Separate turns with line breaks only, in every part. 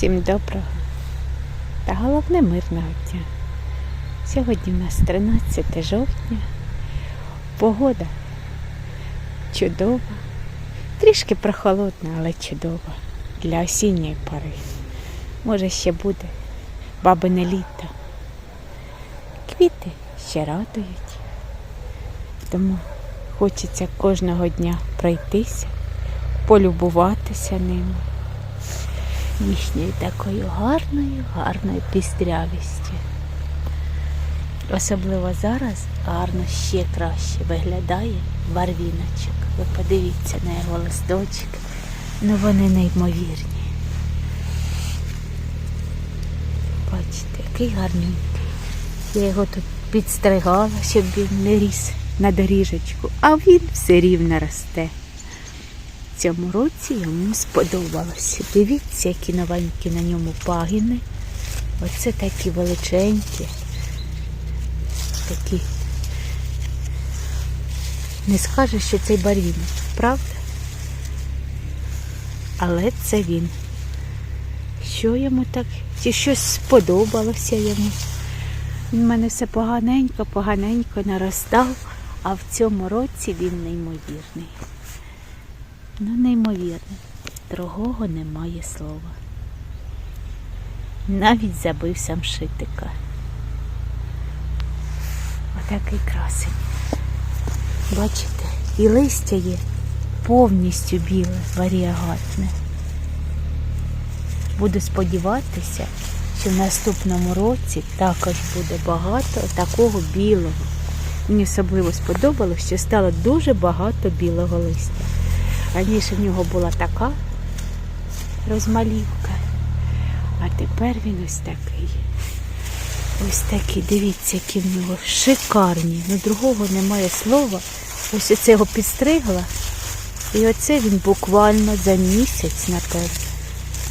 Всім доброго та головне мирного дня. Сьогодні в нас 13 жовтня. Погода чудова, трішки прохолодна, але чудова для осінньої пори. Може ще буде бабине літо. Квіти ще радують. Тому хочеться кожного дня пройтися, полюбуватися ними їхньою такою гарною, гарною пістрявістю. Особливо зараз гарно ще краще виглядає барвіночок. Ви подивіться на його листочки. Ну вони неймовірні. Бачите, який гарненький. Я його тут підстригала, щоб він не ріс на доріжечку, а він все рівно росте. Цьому році йому сподобалося. Дивіться, які новенькі на ньому пагіни. Оце такі величенькі. Такі. Не скажеш, що цей барвінок, правда? Але це він. Що йому так? Чи щось сподобалося йому? Він в мене все поганенько, поганенько наростав, а в цьому році він неймовірний. Ну, неймовірно, другого немає слова. Навіть забив сам шитика. Отакий красень. Бачите, і листя є повністю біле, варіагатне. Буду сподіватися, що в наступному році також буде багато такого білого. Мені особливо сподобалось, що стало дуже багато білого листя. Раніше в нього була така розмалівка, а тепер він ось такий. Ось такий, дивіться, які в нього шикарні. Ну другого немає слова. Ось оце його підстригла. І оце він буквально за місяць, напевно.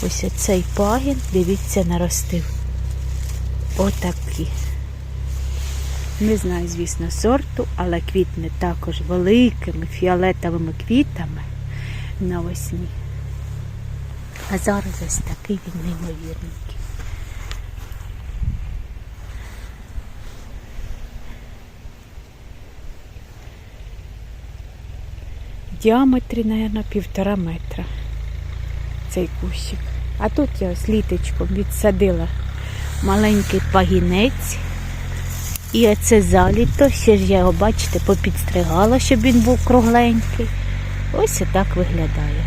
Ось оцей пагін, дивіться, наростив. Отакі. Не знаю, звісно, сорту, але квітне також великими фіолетовими квітами навесні. А зараз ось такий він неймовірненький. В діаметрі, мабуть, півтора метра цей кущик. А тут я ось літочком відсадила маленький пагінець. І оце заліто, ще ж я його, бачите, попідстригала, щоб він був кругленький. Ось отак виглядає.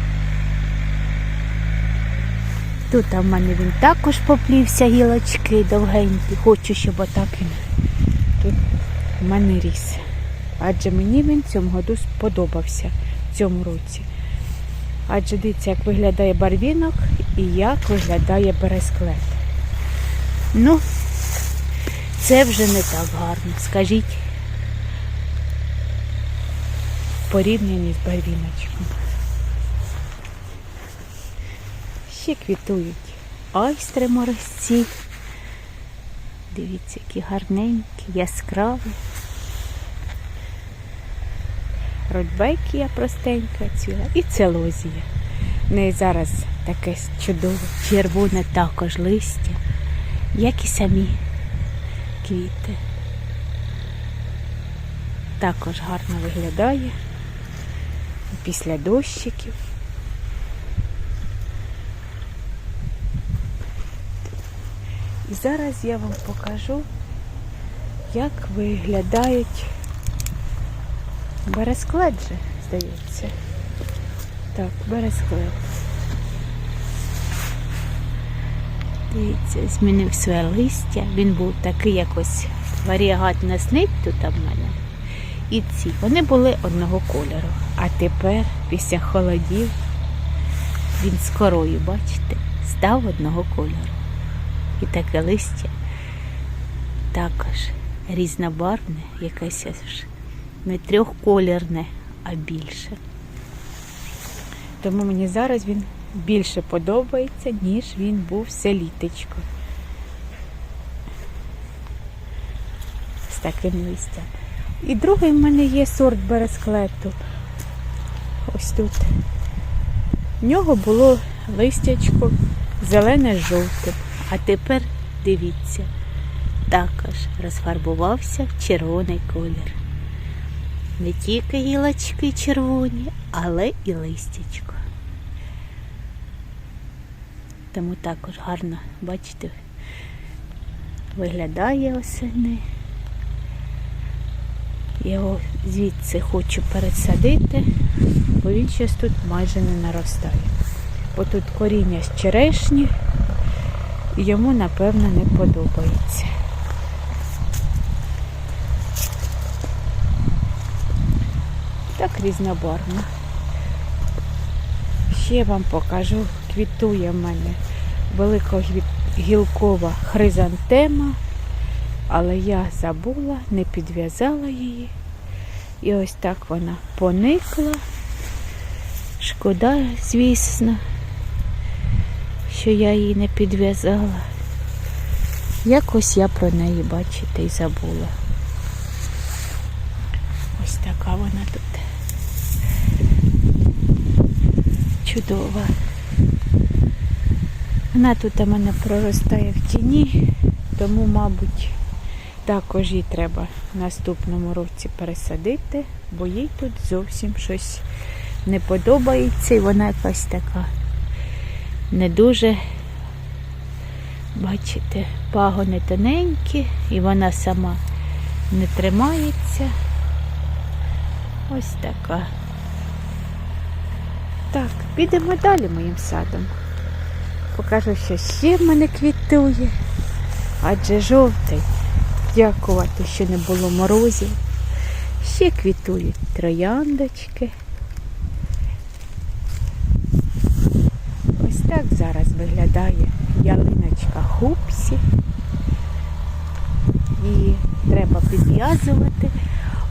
Тут в мене він також поплівся гілочки довгенькі. Хочу, щоб отак він тут в мене ріс. Адже мені він цьому году сподобався в цьому році. Адже дивіться, як виглядає барвінок і як виглядає бересклет. Ну, це вже не так гарно, скажіть. В порівнянні з барвіночком. Ще квітують айстри морозці. Дивіться, які гарненькі, яскраві. Рудбекія простенька ціла і целозія. В неї зараз таке чудове, червоне також листя, як і самі квіти. Також гарно виглядає після дощиків. І зараз я вам покажу, як виглядають бересклет же, здається. Так, бересклет. Дивіться, змінив своє листя. Він був такий якось варіагатна снить тут в мене. І ці, вони були одного кольору. А тепер, після холодів, він з корою, бачите, став одного кольору. І таке листя також різнобарвне, якесь аж не трьохколірне, а більше. Тому мені зараз він більше подобається, ніж він був все літочко. З таким листям. І другий в мене є сорт бересклету. Ось тут. В нього було листячко зелене з жовтим. А тепер дивіться, також розфарбувався в червоний колір. Не тільки гілочки червоні, але і листячко. Тому також гарно, бачите, виглядає осени. Його звідси хочу пересадити, бо він щось тут майже не наростає. Бо тут коріння з черешні, і йому, напевно, не подобається. Так різнобарвно. Ще вам покажу, квітує в мене великогілкова хризантема, але я забула, не підв'язала її. І ось так вона поникла. Шкода, звісно, що я її не підв'язала. Якось я про неї, бачите, і забула. Ось така вона тут. Чудова. Вона тут у мене проростає в тіні, тому, мабуть, також їй треба в наступному році пересадити, бо їй тут зовсім щось не подобається і вона якась така не дуже, бачите, пагони тоненькі, і вона сама не тримається. Ось така. Так, підемо далі моїм садом. Покажу, що ще в мене квітує. Адже жовтий. Дякувати, що не було морозів. Ще квітують трояндочки. Ось так зараз виглядає ялиночка хупсі. Її треба підв'язувати,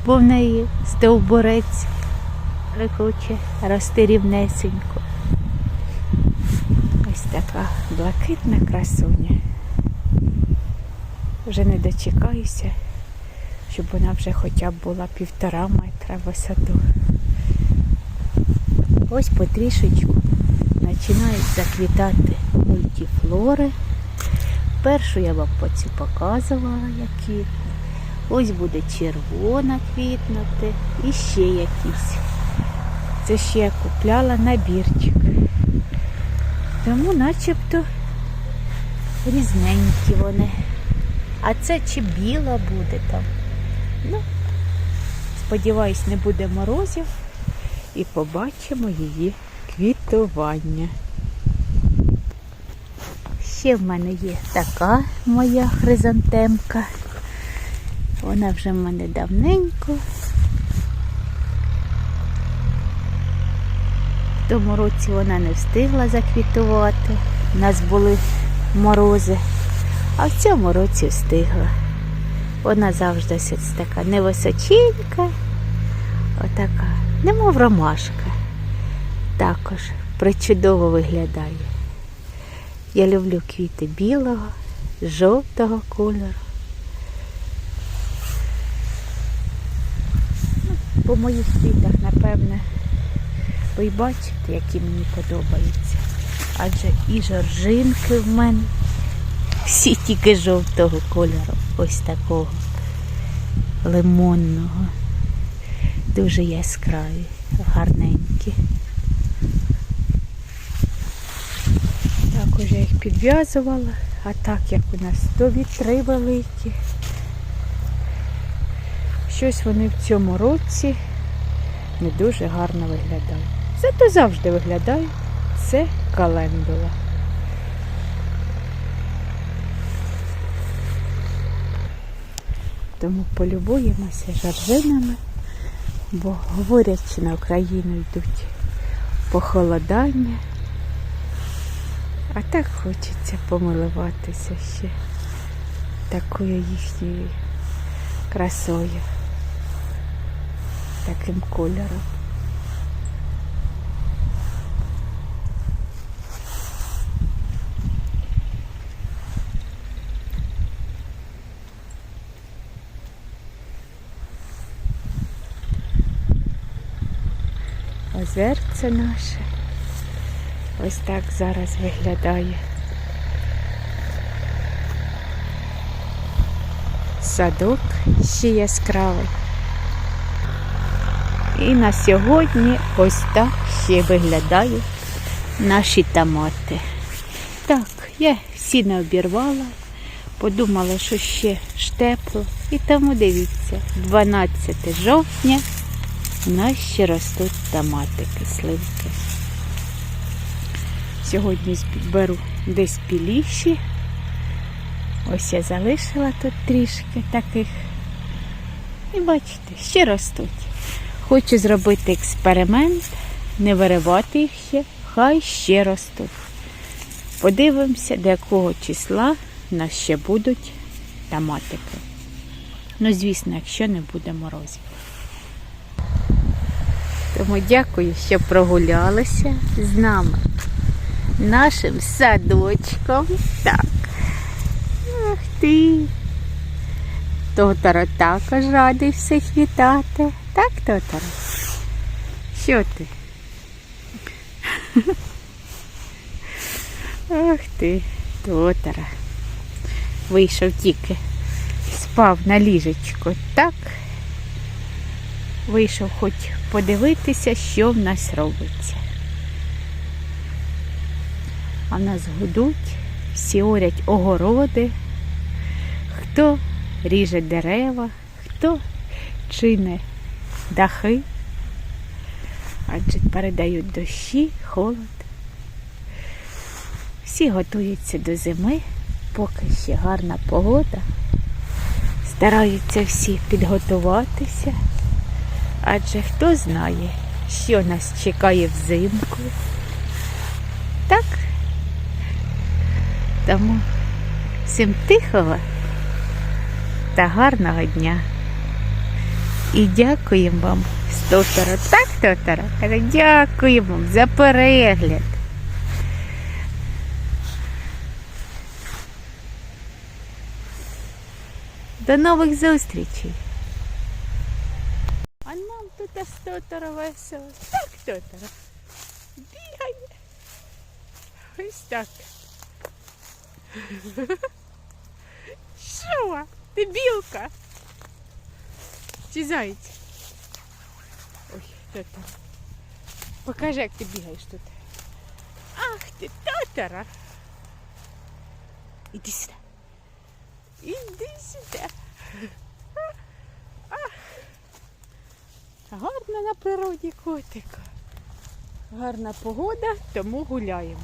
бо в неї стовбурець не хоче рости рівнесенько. Ось така блакитна красуня. Вже не дочекаюся, щоб вона вже хоча б була півтора метра висоту. Ось потрішечку починають заквітати мультифлори. Першу я вам поці показувала, які. Ось буде червона квітнути і ще якісь. Це ще я купляла набірчик. Тому начебто різненькі вони. А це чи біла буде там. Ну, сподіваюсь, не буде морозів і побачимо її квітування. Ще в мене є така моя хризантемка. Вона вже в мене давненько. В тому році вона не встигла заквітувати. У нас були морози, а в цьому році встигла. Вона завжди ось така невисоченька, отака, немов ромашка. Також причудово виглядає. Я люблю квіти білого, жовтого кольору. Ну, По моїх квітах, напевне, ви бачите, які мені подобаються. Адже і жоржинки в мене всі тільки жовтого кольору, ось такого лимонного. Дуже яскраві, гарненькі. Також я їх підв'язувала, а так як у нас то вітри великі. Щось вони в цьому році не дуже гарно виглядають. Зато завжди виглядає це календула. Тому полюбуємося жаржинами, бо говорять, що на Україну йдуть похолодання. А так хочеться помилуватися ще такою їхньою красою, таким кольором. озерце наше. Ось так зараз виглядає. Садок ще яскравий. І на сьогодні ось так ще виглядають наші томати. Так, я всі не обірвала, подумала, що ще ж тепло. І тому дивіться, 12 жовтня у нас ще ростуть томатики, сливки. Сьогодні беру десь піліші. Ось я залишила тут трішки таких. І бачите, ще ростуть. Хочу зробити експеримент, не виривати їх ще, хай ще ростуть. Подивимося, до якого числа в нас ще будуть томатики. Ну, звісно, якщо не буде морозів. Тому дякую, що прогулялися з нами. Нашим садочком. Так. Ах ти. Тотаро також радий всіх вітати. Так, Тотаро? Що ти? Ах ти, Тотара. Вийшов тільки, спав на ліжечку, так? Вийшов хоч подивитися, що в нас робиться. А нас гудуть, всі орять огороди, хто ріже дерева, хто чине дахи, адже передають дощі, холод. Всі готуються до зими, поки ще гарна погода. Стараються всі підготуватися, адже хто знає, що нас чекає взимку. Так? Тому всім тихого та гарного дня. І дякуємо вам, Тотара. Так, Тотара? Дякуємо вам за перегляд. До нових зустрічей. А нам тут з Тотара весело. Так, Тотара. Бігає. Ось так. Що? Ти білка? Чи заєць? Ой, Тотара. Покажи, як ти бігаєш тут. Ах ти, Тотара. Іди сюди. Іди сюди. Гарно на природі котика. Гарна погода, тому гуляємо.